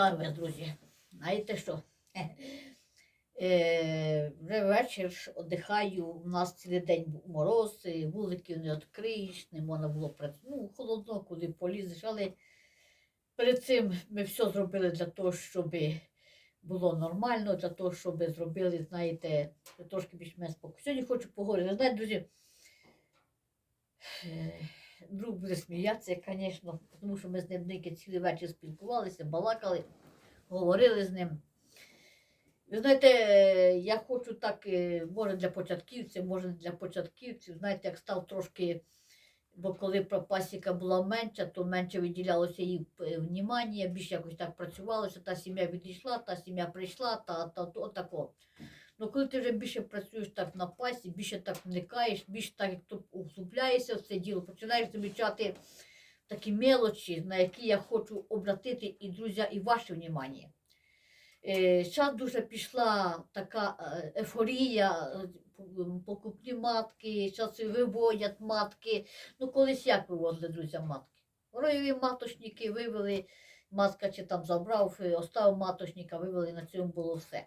Вітаю друзі. Знаєте що? Е, вже вечір ж віддихаю, у нас цілий день був мороз, і вулики не відкриєш, не можна було працювати. Ну, холодно, куди полізеш, але перед цим ми все зробили для того, щоб було нормально, для того, щоб зробили, знаєте, трошки більш менш спокійно. Сьогодні хочу поговорити. Знаєте, друзі, е, друг буде сміятися, звісно, тому що ми з ним ники цілий вечір спілкувалися, балакали, говорили з ним. Ви знаєте, я хочу так, е, може для початківців, може для початківців, знаєте, як став трошки, бо коли про пасіка була менша, то менше виділялося їй е, внімання, більше якось так працювалося, та сім'я відійшла, та сім'я прийшла, та, та, та отако. Ну, коли ти вже більше працюєш так на пасі, більше так вникаєш, більше так як углубляєшся в це діло, починаєш замічати такі мелочі, на які я хочу обратити і друзі, і ваше внимання. Зараз дуже пішла така е, ефорія, е, покупні матки, зараз виводять матки. Ну, колись як вивозили, друзі, матки? Роєві маточники вивели, матка чи там забрав, е, оставив маточника, вивели, на цьому було все.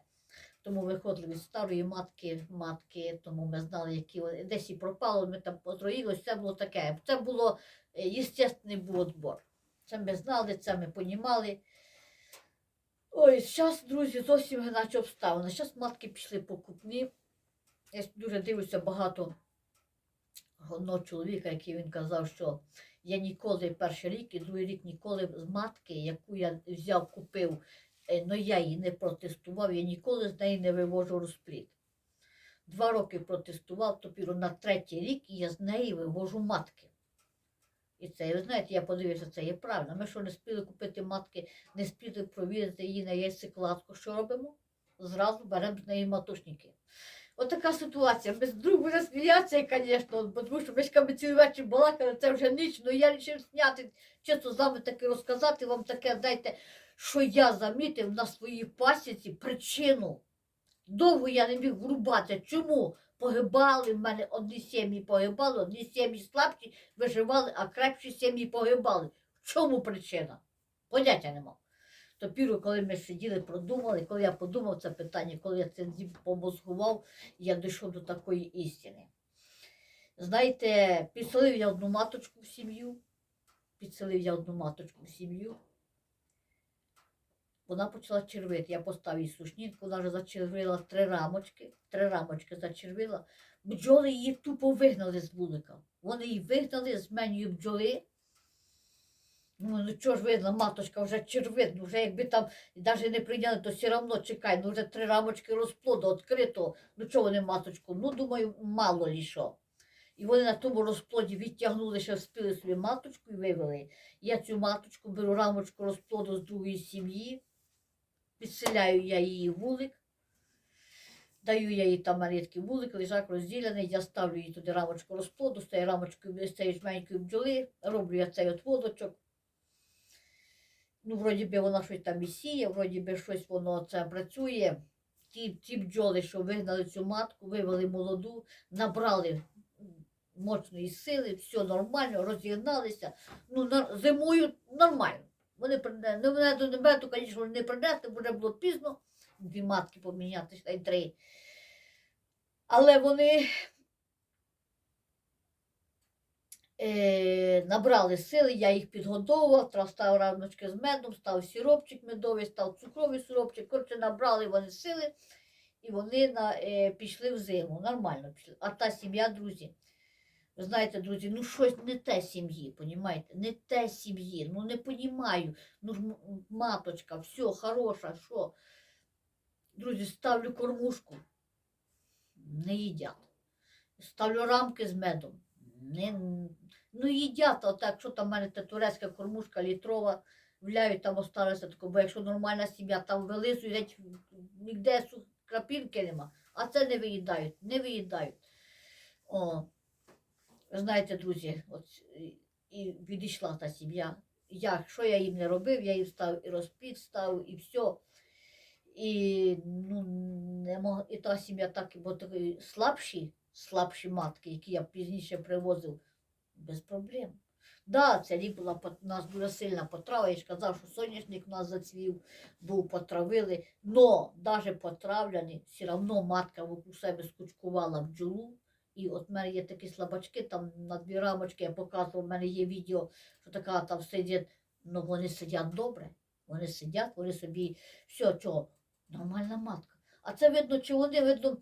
Тому виходили від старої матки, матки, тому ми знали, які десь і пропало, ми там потроїлися, це було таке. Це було е, естественний був відбор. Це ми знали, це ми понімали. Ой, зараз, друзі, зовсім іначе обставини. Зараз матки пішли покупні. Я дуже дивлюся багато одного чоловіка, який він казав, що я ніколи перший рік і другий рік ніколи з матки, яку я взяв, купив, е, ну я її не протестував, я ніколи з неї не вивожу розплід. Два роки протестував, тепер на третій рік і я з неї вивожу матки. І це, ви знаєте, я подивився, це є правильно. Ми що не спіли купити матки, не спіли провірити її на яйцекладку. Що робимо? Зразу беремо з неї матушники. От така ситуація. Без друг буде сміятися, звісно, тому що ми ж ками цілий вечір балакали, це вже ніч, ну я вирішив зняти, чесно з вами таки розказати вам таке, знаєте, що я замітив на своїй пасіці причину. Довго я не міг врубати. Чому? Погибали в мене одні сім'ї погибали, одні сім'ї слабші виживали, а крепші сім'ї погибали. В чому причина? Поняття не мав. Тепер, коли ми сиділи, продумали, коли я подумав це питання, коли я це помозгував, я дійшов до такої істини. Знаєте, підселив я одну маточку в сім'ю, підселив я одну маточку в сім'ю. Вона почала червити. Я поставив їй сушнітку, вона вже зачервила три рамочки, три рамочки зачервила. Бджоли її тупо вигнали з вулика. Вони її вигнали з меню бджоли. Ну, ну чого ж видно, маточка вже червить, ну вже якби там навіть не прийняли, то все одно чекай, ну вже три рамочки розплоду відкрито. Ну чого вони маточку? Ну, думаю, мало лі що. І вони на тому розплоді відтягнули, ще вспіли собі маточку і вивели. Я цю маточку беру рамочку розплоду з другої сім'ї, підселяю я її вулик, даю я їй там маленький вулик, лежак розділений, я ставлю їй туди рамочку розплоду, з цією рамочкою, з цієї жменької бджоли, роблю я цей от водочок. Ну, вроді би вона щось там і сіє, вроді би щось воно це працює. Ті, ті бджоли, що вигнали цю матку, вивели молоду, набрали мощної сили, все нормально, розігналися. Ну, зимою нормально. Вони принесли. Ну, мене до небету, звісно, не бо вже було пізно. Дві матки поміняти, ще й три. Але вони е, набрали сили, я їх підготовував, тра- став рамочки з медом, став сиропчик медовий, став цукровий сиропчик. Коротше, набрали вони сили і вони на, е, пішли в зиму. Нормально пішли. А та сім'я, друзі, ви знаєте, друзі, ну щось не те сім'ї, понімаєте? Не те сім'ї. Ну не понімаю. Ну ж маточка, все, хороша, що? Друзі, ставлю кормушку, не їдять. Ставлю рамки з медом. Не, ну їдять, а так, що там в мене турецька кормушка літрова, вляють, там осталося таке, бо якщо нормальна сім'я, там вилизують, ніде крапінки нема, а це не виїдають, не виїдають. О, знаєте, друзі, от і відійшла та сім'я. Я, що я їм не робив, я їм став і розпід став, і все. І, ну, не мог, і та сім'я так, бо такі слабші, слабші матки, які я пізніше привозив, без проблем. Да, ця рік була нас дуже сильна потрава. Я ж казав, що соняшник у нас зацвів, був потравили. Но навіть потравляний, все одно матка вокруг себе скучкувала бджолу. І от в мене є такі слабачки, там на дві рамочки я показував, в мене є відео, що така там сидять, ну вони сидять добре. Вони сидять, вони собі все, чого, нормальна матка. А це видно, чи вони, видно,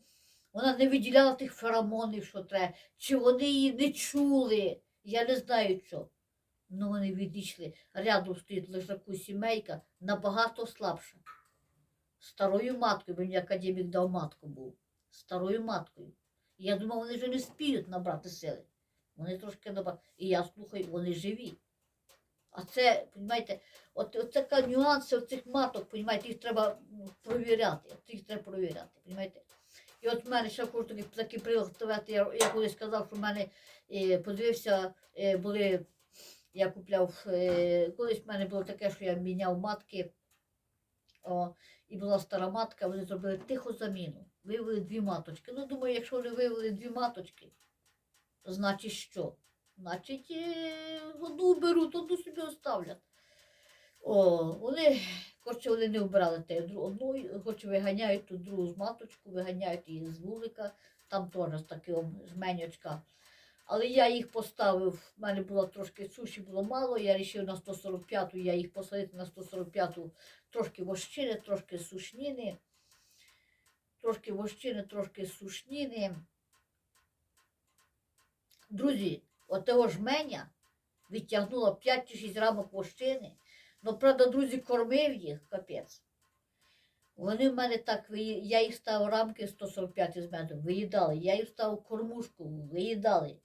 вона не виділяла тих феромонів, що треба, чи вони її не чули. Я не знаю що. Ну вони відійшли. Рядом стоїть лежаку сімейка набагато слабша. Старою маткою, мені академік дав матку був. Старою маткою. Я думав, вони вже не спіють набрати сили. Вони трошки набрали. І я слухаю, вони живі. А це, розумієте, от, от така нюанси цих маток, розумієте, їх треба ну, провіряти. Їх треба провіряти, розумієте? І от в мене ще такий, ставити. Я, я колись сказав, що в мене подивився, е, були, я купляв, е, колись в мене було таке, що я міняв матки. О, і була стара матка, вони зробили тиху заміну. Вивели дві маточки. Ну, думаю, якщо вони вивели дві маточки, значить що? Значить, е, одну беруть, одну собі оставлять. О, вони, коротше, вони не вбирали те одну, хоч виганяють ту другу з маточку, виганяють її з вулика, там теж такого жменючка. Але я їх поставив, в мене було трошки суші було мало, я вирішив на 145-ту, я їх посадити на 145-ту трошки вощини, трошки сушніни, трошки вощини, трошки сушніни. Друзі, от того жменя відтягнуло 5 чи 6 рамок вощини. Ну, правда, друзі, кормив їх, капець. Вони в мене так, я їх ставив рамки 145 з медом, виїдали. Я їм ставив кормушку, виїдали.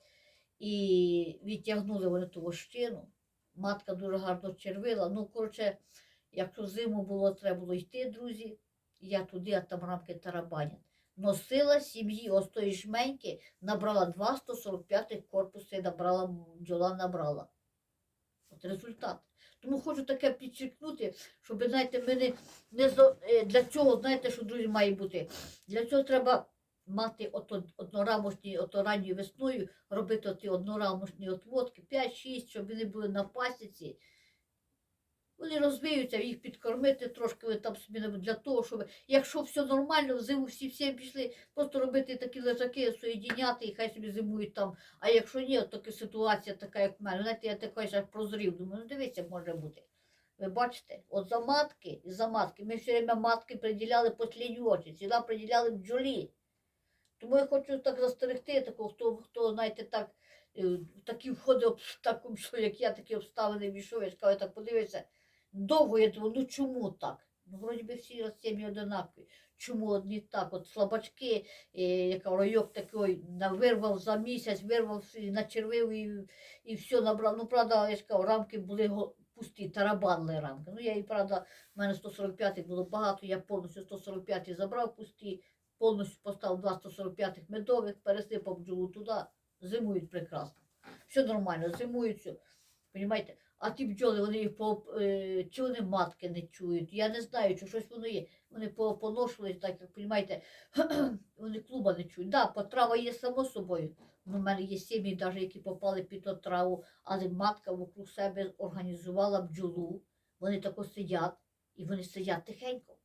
І відтягнули вони ту вощину. Матка дуже гарно червила. Ну, коротше, якщо зиму було, треба було йти, друзі, я туди, а там рамки тарабанять. Носила сім'ї ось тої жменьки, набрала 2 145 корпуси, набрала, бджола набрала. От результат. Тому хочу таке підчеркнути, щоб, знаєте, ми не, не е, для цього, знаєте, що, друзі, має бути. Для цього треба мати ото, однорамочні, ото ранньою весною, робити оті однорамочні отводки, 5-6, щоб вони були на пасіці. Вони розвиються, їх підкормити трошки там собі для того, щоб, якщо все нормально, взиму всі всім пішли, просто робити такі лежаки, соєдіняти і хай собі зимують там. А якщо ні, от така ситуація така, як в мене, знаєте, я такий аж прозрів, думаю, ну дивіться, може бути. Ви бачите, от за матки і за матки, ми все время матки приділяли послідні очі, ціла приділяли бджолі. Тому я хочу так застерегти такого, хто, хто знаєте, так, е, такі входи, об- так, що як я, такі обставини війшов, я кажу, так подивися, довго я думаю, ну чому так? Ну, вроді би всі сім'ї одинакові. Чому одні так? От слабачки, е, яка райок такий вирвав за місяць, вирвав начервив і, і все набрав. Ну, правда, я кажу, рамки були пусті, тарабанили рамки. Ну, я і правда, в мене 145 було багато, я повністю 145 забрав пусті, повністю поставив два 145 медових, пересипав бджолу туди, зимують прекрасно. Все нормально, зимують все. Понімаєте? А ті бджоли, вони їх по, е, чи вони матки не чують. Я не знаю, чи щось воно є. Вони по- так як понімаєте, вони клуба не чують. Да, потрава є само собою. В мене є сім'ї, навіть які попали під отраву, але матка вокруг себе організувала бджолу. Вони тако сидять, і вони сидять тихенько.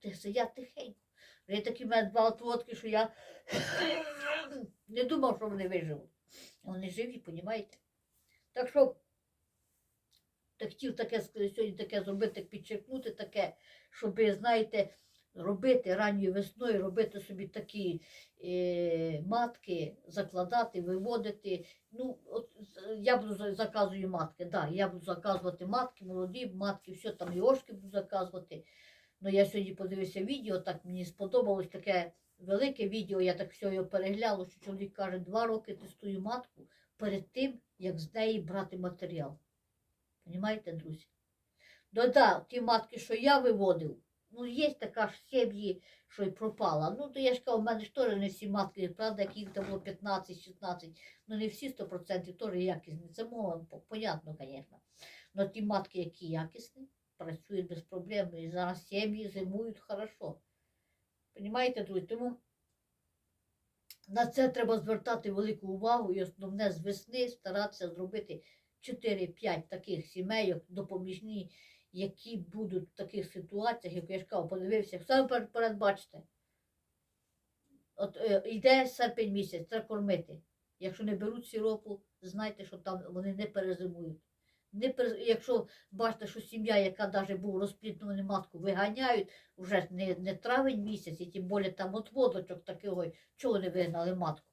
Ти сидять тихенько. Є такі мене два отводки, що я не думав, що вони виживуть. Вони живі, понімаєте? Так що так хотів таке сьогодні таке зробити, підчеркнути таке, щоб, знаєте, робити ранньою весною, робити собі такі е, матки, закладати, виводити. Ну, от я буду заказую матки, да, я буду заказувати матки, молоді матки, все там і ошки буду заказувати. Ну, я сьогодні подивився відео, так мені сподобалось таке велике відео, я так все його переглянула, що чоловік каже, два роки тестую матку перед тим, як з неї брати матеріал. Понімаєте, друзі? Ну да, ті матки, що я виводив, ну є така ж сім'ї, що й пропала. Ну, то я ж кажу, в мене ж теж не всі матки, правда, яких там було 15-16, ну не всі 100% теж якісні. Це мова, понятно, звісно. Но ті матки, які якісні, працюють без проблем, і зараз сім'ї зимують хорошо. Понімаєте, друзі? Тому на це треба звертати велику увагу і основне з весни старатися зробити 4-5 таких сімейок допоміжні, які будуть в таких ситуаціях, як я ж кажу, подивився, саме перед- передбачте. От е, йде серпень місяць, треба кормити. Якщо не беруть сиропу, знайте, що там вони не перезимують. Не. Якщо бачите, що сім'я, яка навіть був розплідну вони матку, виганяють вже не, не травень місяць, і тим більше там от водочок такого, чого не вигнали матку.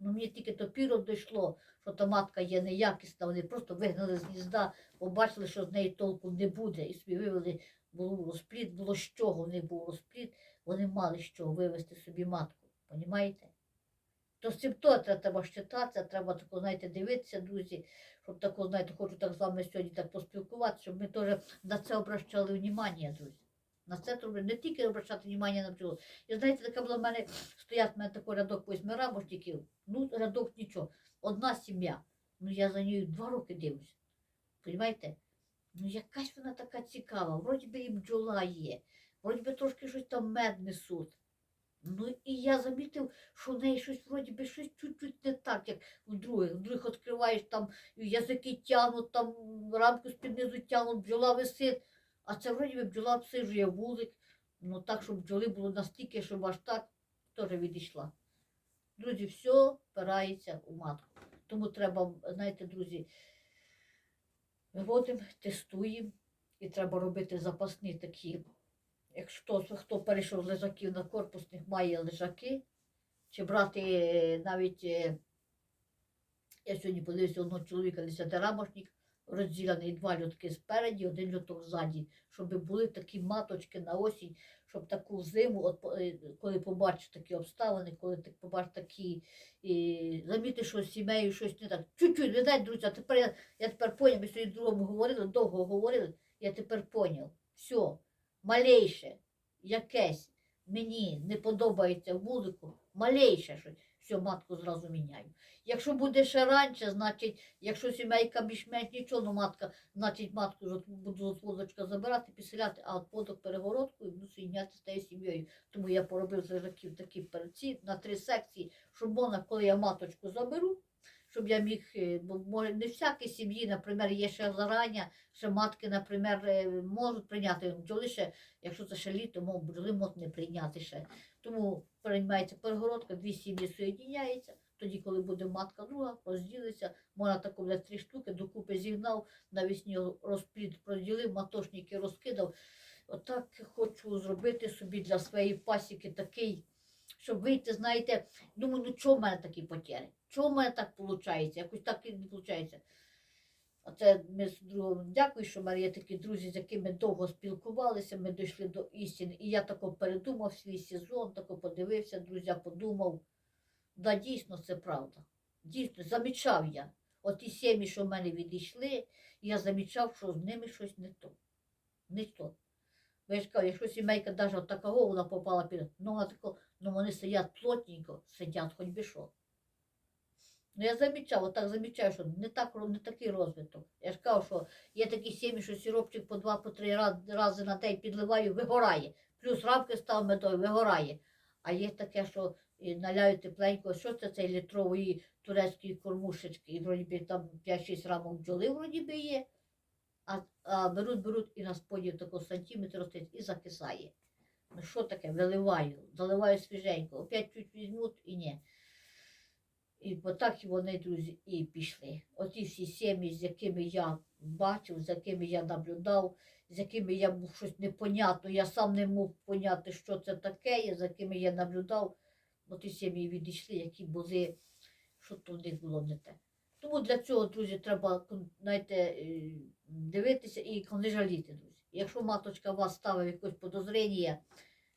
Ну мені тільки то піро дійшло, що та матка є неякісна, вони просто вигнали з гнізда, побачили, що з неї толку не буде, і собі вивели, був розплід, було з чого в них був розплід, вони мали з чого вивести собі матку. Понімаєте? То з цим то треба щитатися, треба тако, знаєте, дивитися, друзі, щоб тако, знаєте, хочу так з вами сьогодні так поспілкуватися, щоб ми теж на це обращали внимання, друзі. На це треба не тільки обращати внимання на бджолу. І знаєте, така була в мене, стоять в мене такий рядок восьми рамошників, ну, рядок нічого, одна сім'я. Ну я за нею два роки дивлюся. Понімаєте? Ну якась вона така цікава, вроді би і бджола є, вроді би трошки щось там мед несуть. Ну і я замітив, що в неї щось вроді би щось чуть-чуть не так, як у других. У других відкриваєш там язики тягнуть, там рамку з-під низу тягнуть, бджола висить. А це вроді би бджола обсижує вулик. Ну так, щоб бджоли було настільки, щоб аж так теж відійшла. Друзі, все впирається у матку. Тому треба, знаєте, друзі, виводимо, тестуємо і треба робити запасні такі. Якщо хто, перейшов з лежаків на корпусних, має лежаки, чи брати е, навіть, е, я сьогодні подивився одного чоловіка, десятирамошник, розділений два льотки спереді, один льоток ззаді, щоб були такі маточки на осінь, щоб таку зиму, от, е, коли побачиш такі обставини, коли ти побачиш такі, і замітиш, що з сімею щось не так. Чуть-чуть, ви знаєте, друзі, а тепер я, я тепер поняв, ми сьогодні другому говорили, довго говорили, я тепер поняв. Все, малейше, якесь мені не подобається вулику, малейше щось, все, матку зразу міняю. Якщо буде ще раніше, значить, якщо сімейка більш-менш нічого, ну матка, значить матку буду з водочка забирати, підселяти, а от подок перегородку і буду соєдняти з тією сім'єю. Тому я поробив з лежаків такі перці на три секції, щоб вона, коли я маточку заберу, щоб я міг, е, бо може не всякій сім'ї, наприклад, є ще зарання, ще матки, наприклад, е, можуть прийняти бджоли ще, якщо це ще літо, мов бджоли не прийняти ще. Тому приймається перегородка, дві сім'ї соєдиняються. Тоді, коли буде матка друга, розділиться, можна таку буде три штуки, докупи зігнав, навесні розплід проділив, матошники розкидав. Отак хочу зробити собі для своєї пасіки такий, щоб вийти, знаєте, думаю, ну чого в мене такі потери? Чого в мене так виходить? Якось так і не виходить. Оце ми з другом дякую, що в мене є такі друзі, з якими довго спілкувалися, ми дійшли до істини. І я тако передумав свій сезон, тако подивився, друзі, подумав. Да, дійсно, це правда. Дійсно, замічав я. От ті сім'ї, що в мене відійшли, я замічав, що з ними щось не то. Не то. Бо я ж кажу, якщо сімейка навіть от такого вона попала під, ну, вона тако, ну вони сидять плотненько, сидять хоч би що. Ну я замічав, отак замічаю, що не, так, не такий розвиток. Я ж кажу, що є такі сім'ї, що сиропчик по два, по три раз- рази на день підливаю, вигорає. Плюс рамки став медою, вигорає. А є таке, що і наляють тепленько, що це цей літрової турецької кормушечки, і вроді би там 5-6 рамок бджоли вроді би є, а, а беруть, беруть і на споді тако сантиметр ростить і закисає. Ну що таке? Виливаю, заливаю свіженько, опять чуть візьмуть і ні. І отак і вони, друзі, і пішли. Оті всі сім'ї, з якими я бачив, з якими я наблюдав, з якими я був щось непонятно, я сам не мог поняти, що це таке, з якими я наблюдав, бо ті сім'ї відійшли, які були, що то в них було не те. Тому для цього, друзі, треба знаєте, е, дивитися і не жаліти, друзі. Якщо маточка вас ставить якось подозрення,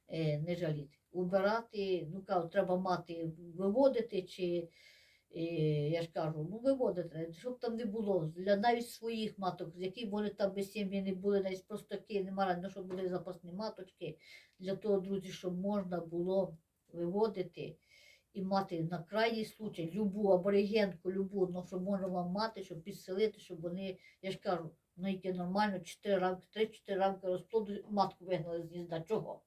е, не жаліти. Убирати, ну кажу, треба мати, виводити, чи е, я ж кажу, ну виводити, щоб там не було. Для навіть своїх маток, з яких вони там без сім'ї не були, навіть просто такі немає, ну щоб були запасні маточки, для того, друзі, щоб можна було виводити і мати на крайній случай любу аборигенку, любу, ну, щоб можна вам мати, щоб підселити, щоб вони, я ж кажу, ну яке нормально, 4 рамки, 3-4 рамки розплоду, матку вигнали з гнізда. Чого?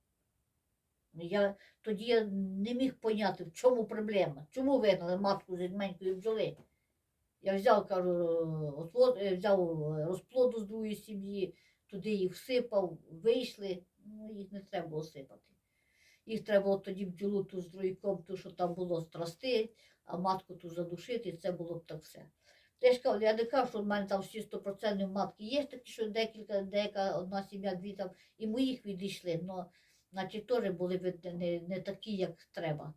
Ну, Я тоді я не міг поняти, в чому проблема, чому вигнали матку з відменької бджоли. Я взяв, кажу, е, взяв розплоду з другої сім'ї, туди їх всипав, вийшли, ну їх не треба було сипати. Їх треба було тоді бджолу ту з друйком, ту, що там було страсти, а матку ту задушити, і це було б так все. Я ж кажу, я не кажу, що в мене там всі 100% матки є такі, що декілька, деяка одна сім'я, дві там, і моїх відійшли, але значить теж були не, не такі, як треба.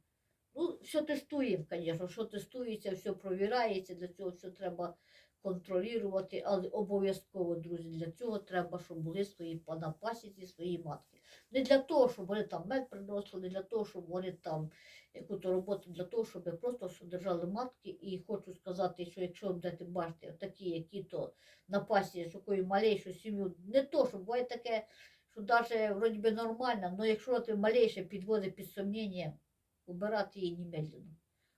Ну, все тестуємо, звісно, що тестується, все провірається, для цього все треба контролювати, але обов'язково, друзі, для цього треба, щоб були свої на пасіці, свої матки. Не для того, щоб вони там мед приносили, не для того, щоб вони там яку-то роботу, для того, щоб просто що держали матки. І хочу сказати, що якщо будете бачити такі, які то на з такою малейшою сім'ю, не то, що буває таке, що навіть вроді би нормально, але якщо ти малейше підводить під сумніння, убирати її немедленно.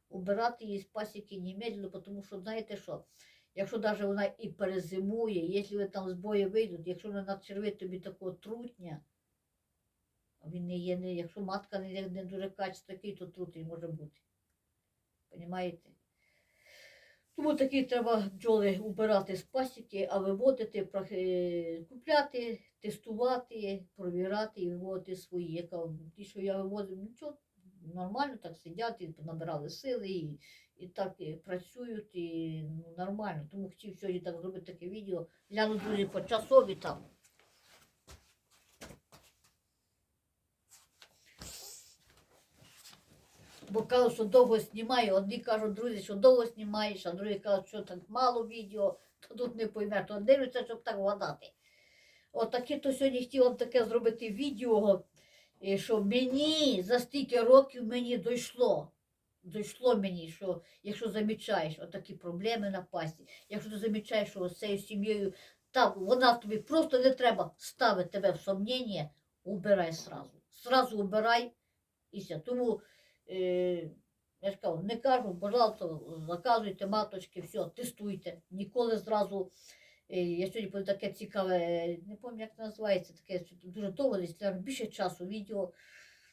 Убирати її з пасіки немедленно, тому що знаєте що? Якщо навіть вона і перезимує, якщо там з бою вийдуть, якщо вона начервить тобі такого трутня, він не є, не, якщо матка не, не дуже качественна, такий, то трутень може бути. Понімаєте? Тому такі треба бджоли убирати з пасіки, а виводити, купляти, тестувати, провірати і виводити свої. Яка ті, що я виводив, нічого, нормально так сидять, і набирали сили, і, і так і працюють, і ну, нормально. Тому хотів сьогодні так зробити таке відео. Гляну, друзі, по часові там. Бо кажуть, що довго знімаю. Одні кажуть, друзі, що довго знімаєш, а другі кажуть, що так мало відео, то тут не поймеш, то дивляться, щоб так вгадати. От таке то сьогодні хотів вам таке зробити відео, і що мені за стільки років мені дійшло. Дійшло мені, що якщо замічаєш отакі проблеми на пасі, якщо ти замічаєш, що з цією сім'єю там вона тобі просто не треба ставити тебе в сумніння, убирай сразу. Сразу убирай і все. Тому е, я ж кажу, не кажу, пожалуйста, заказуйте маточки, все, тестуйте. Ніколи зразу. е, Я сьогодні було таке цікаве, не пам'ятаю, як це називається, таке дуже довго, десь більше часу відео.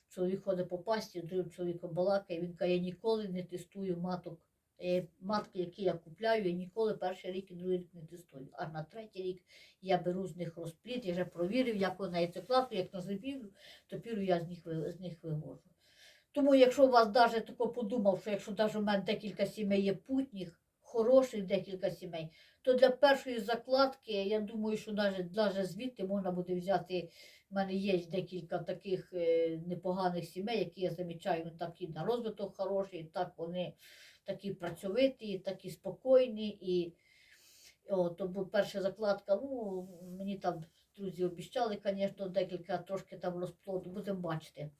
Чоловік ходить по пасті, другим чоловіком балакає, він каже, я ніколи не тестую маток. Е, Матки, які я купляю, я ніколи перший рік і другий рік не тестую. А на третій рік я беру з них розплід, я вже провірив, як вона яйцекласу, як на зубів, то піру я з них, з них вивожу. Тому якщо у вас навіть тако подумав, що якщо навіть у мене декілька сімей є путніх, хороших декілька сімей, то для першої закладки, я думаю, що навіть, навіть звідти можна буде взяти. У мене є декілька таких е, непоганих сімей, які я замічаю, вони такі на розвиток хороший, так вони такі працьовиті, такі спокійні. І о, то був перша закладка. Ну, мені там друзі обіцяли, звісно, декілька трошки там розплоду, будемо бачити.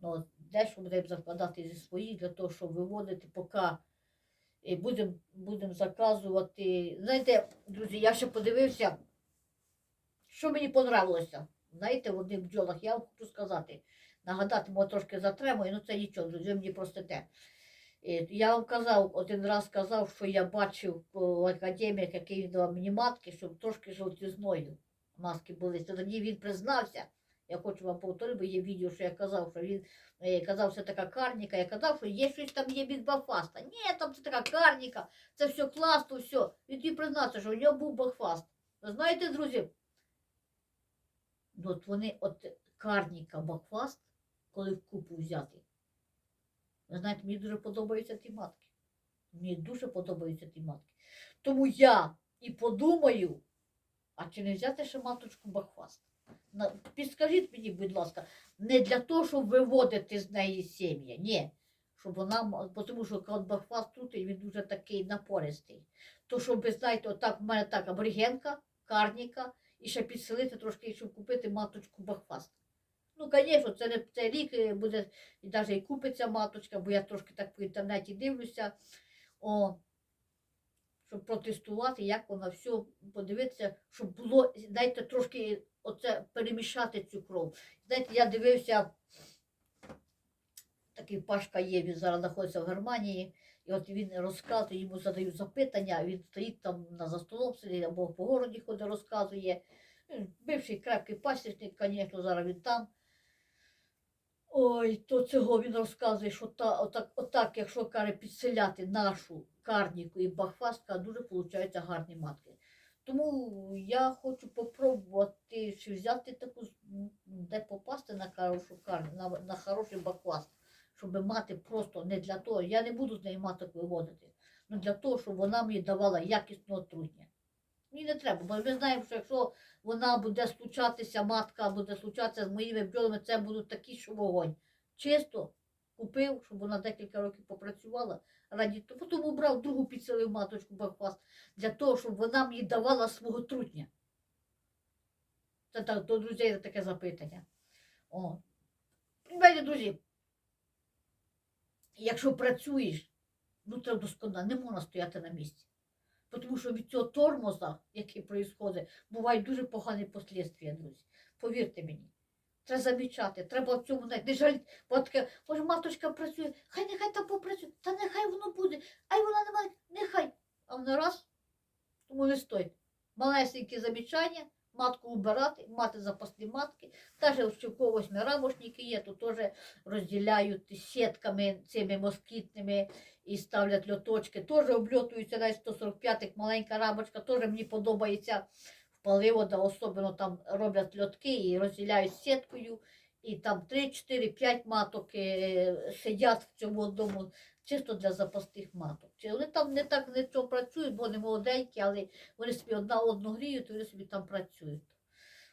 Ну, дещо будемо закладати зі своїх для того, щоб виводити, поки будемо будем заказувати. Знаєте, друзі, я ще подивився, що мені понравилося. Знаєте, в одних бджолах, я вам хочу сказати, нагадати, може трошки затримую, ну це нічого, друзі, мені просто те. Я вам казав, один раз казав, що я бачив по академіях, який він давав мені матки, щоб трошки жовтізною маски були. Тоді він признався. Я хочу вам повторити, бо є відео, що я казав, що він е, казав, що це така карніка. Я казав, що є щось там є від Бафаста. Ні, там це така карніка, це все класно, все. Він тоді признався, що у нього був Бахфаст. Ви знаєте, друзі? Ну, От вони, от карніка Бахфаст, коли в купу взяти. Ви знаєте, мені дуже подобаються ті матки. Мені дуже подобаються ті матки. Тому я і подумаю, а чи не взяти ще маточку Бахфаст? Підскажіть мені, будь ласка, не для того, щоб виводити з неї сім'я, ні. Щоб вона, тому що коли тут, він дуже такий напористий. То, щоб ви знаєте, отак в мене так аборигенка, карніка, і ще підселити трошки, щоб купити маточку Бахфаст. Ну, звісно, це цей рік е, буде і навіть і купиться маточка, бо я трошки так по інтернеті дивлюся. О, щоб протестувати, як вона все, подивитися, щоб було, знаєте, трошки оце перемішати цю кров. Знаєте, я дивився, такий Пашка є, він зараз знаходиться в Германії, і от він розказує, йому задають запитання, він стоїть там на за столом сидить або по городі ходить, розказує. Бивший крепкий пасічник, звісно, зараз він там. Ой, то цього він розказує, що та, отак, отак, якщо каже, підселяти нашу карніку і бахвастка, дуже получаються гарні матки. Тому я хочу попробувати чи взяти таку, де попасти на хорошу карню, на, на хороший бахваст, щоб мати просто не для того, я не буду з неї маток виводити, але для того, щоб вона мені давала якісне отрутня. Мені не треба, бо ми знаємо, що якщо вона буде случатися, матка буде случатися з моїми бджолами, це будуть такі, що вогонь. Чисто купив, щоб вона декілька років попрацювала. Раді того, потім убрав другу підселив маточку Бахваст для того, щоб вона мені давала свого трутня. Це так, до друзей таке запитання. О. Понимаєте, друзі, якщо працюєш, ну це досконало, не можна стояти на місці. Тому що від цього тормоза, який відбувається, бувають дуже погані послідствия, друзі. Повірте мені. Треба замічати, треба в цьому не жаліти. Бо таке, може, маточка працює, хай нехай там попрацює, та нехай воно буде, ай вона не має, нехай. А вона раз, тому не стоїть. Малесенькі замічання, матку убирати, мати запасні матки. Що в когось рамошники є, то теж розділяють сітками цими москітними і ставлять льоточки. Теж обльотуються навіть 145-х, маленька рамочка, теж мені подобається паливода, особливо там роблять льотки і розділяють сіткою. І там 3, 4, 5 маток е, сидять в цьому одному, чисто для запасних маток. Чи вони там не так не цьому працюють, бо вони молоденькі, але вони собі одна одну гріють, вони собі там працюють.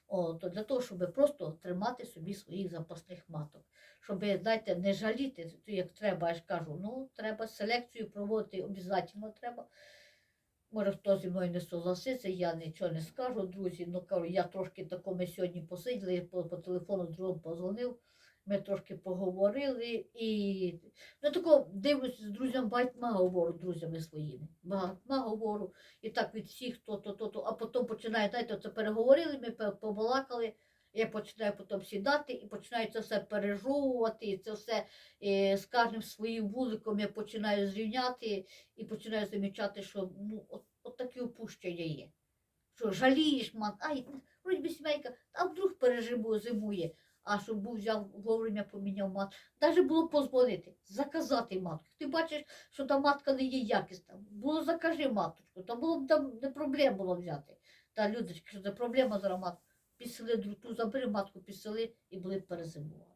О, для того, щоб просто тримати собі своїх запасних маток. Щоб, знаєте, не жаліти, як треба, я ж кажу, ну, треба селекцію проводити обов'язково треба. Може, хто зі мною не согласиться, я нічого не скажу, друзі. Ну, кажу, я трошки тако, ми сьогодні посиділи, по, по телефону другому позвонив, ми трошки поговорили і ну, тако дивлюсь з друзям, багатьма говорю, друзями своїми. Багатьма говорю. І так від всіх то, то, то, то, а потім починає, знаєте, це переговорили, ми побалакали. Я починаю потім сідати і починаю це все пережовувати, і це все е, з кожним своїм вуликом я починаю зрівняти і починаю замічати, що ну, от, от такі опущення є. Що жалієш, мат, ай, вроді сімейка, а вдруг переживу зимує, а щоб був взяв вовремя поміняв мат. Навіть було позвонити, заказати матку. Ти бачиш, що та матка не є якісна. Було закажи маточку, то було б там не проблема було взяти. Та людочка, що це проблема зараз матку. Пісели друту, забери матку, пісели і були б перезимували.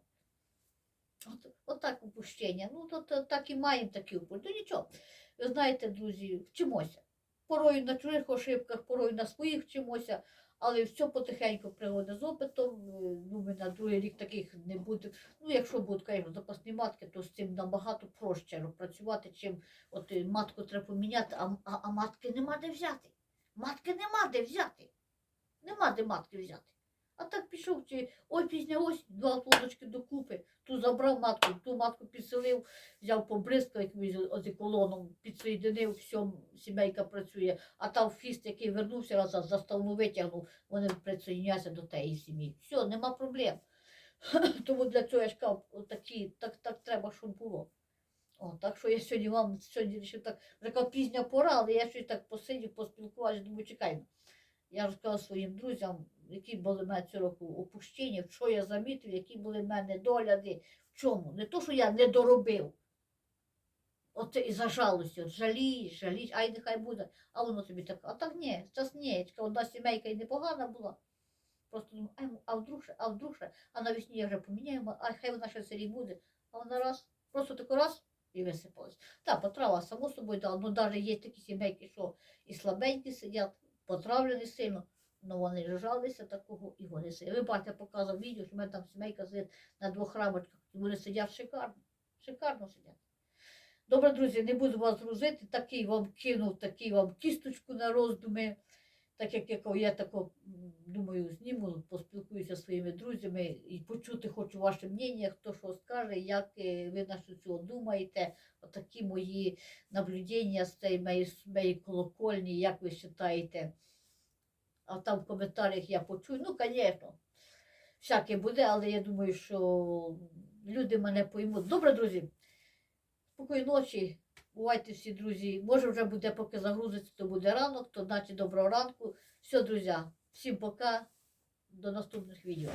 От, от так упущення. Ну, то, то так і маємо такі упущення. Ну нічого. Ви знаєте, друзі, вчимося. Порою на чужих ошибках, порою на своїх вчимося, але все потихеньку приводить з опитом. Е, Думаю, на другий рік таких не буде. Ну, якщо будуть, конечно, запасні матки, то з цим набагато проще працювати, чим от е, матку треба поміняти, а, а, а матки нема де взяти. Матки нема де взяти. Нема де матки взяти. А так пішов, чи ой, пізня осінь, два плодочки докупи, ту забрав матку, ту матку підселив, взяв побризкав якимось одеколоном, підсоєдинив, все, сімейка працює, а там фіст, який вернувся раз за заставну витягнув, вони присоєдняються до тієї сім'ї. Все, нема проблем. Тому для цього я ж кажу, отакі, так, так треба, щоб було. О, так що я сьогодні вам сьогодні ще так, така пізня пора, але я щось так посидів, поспілкувався, думаю, чекай. Я розказала своїм друзям, які були в мене цього року опущення, що я замітив, які були в мене догляди, в чому. Не то, що я не доробив. Оце і за жалостю, жалієш, жалієш, ай нехай буде, а воно тобі так, а так ні, зараз ні, Така одна сімейка і непогана була. Просто думаю, ай, а вдруг, ще, а вдруг, ще, а навесні я вже поміняю, а хай вона ще в селі буде, а вона раз, просто тако раз і висипалась. Так, потрава, само собою дала, ну навіть є такі сімейки, що і слабенькі сидять, потравлені сильно, але вони лежалися такого і вони сидять. Ви бачите, показував відео, що в мене там сімейка сидить на двох рамочках, і вони сидять шикарно, шикарно сидять. Добре, друзі, не буду вас грузити, такий вам кинув, такий вам кісточку на роздуми. Так як я, я тако, думаю, зніму, поспілкуюся зі своїми друзями і почути хочу ваше мнення, хто що скаже, як е, ви на що цього думаєте. Отакі мої наблюдення з цієї моєї колокольні, як ви вважаєте. А там в коментарях я почую. Ну, звісно, всяке буде, але я думаю, що люди мене поймуть. Добре, друзі. Спокійної ночі. Бувайте всі, друзі. Може, вже буде, поки загрузиться, то буде ранок, то значить доброго ранку. Все, друзі. Всім пока. До наступних відео.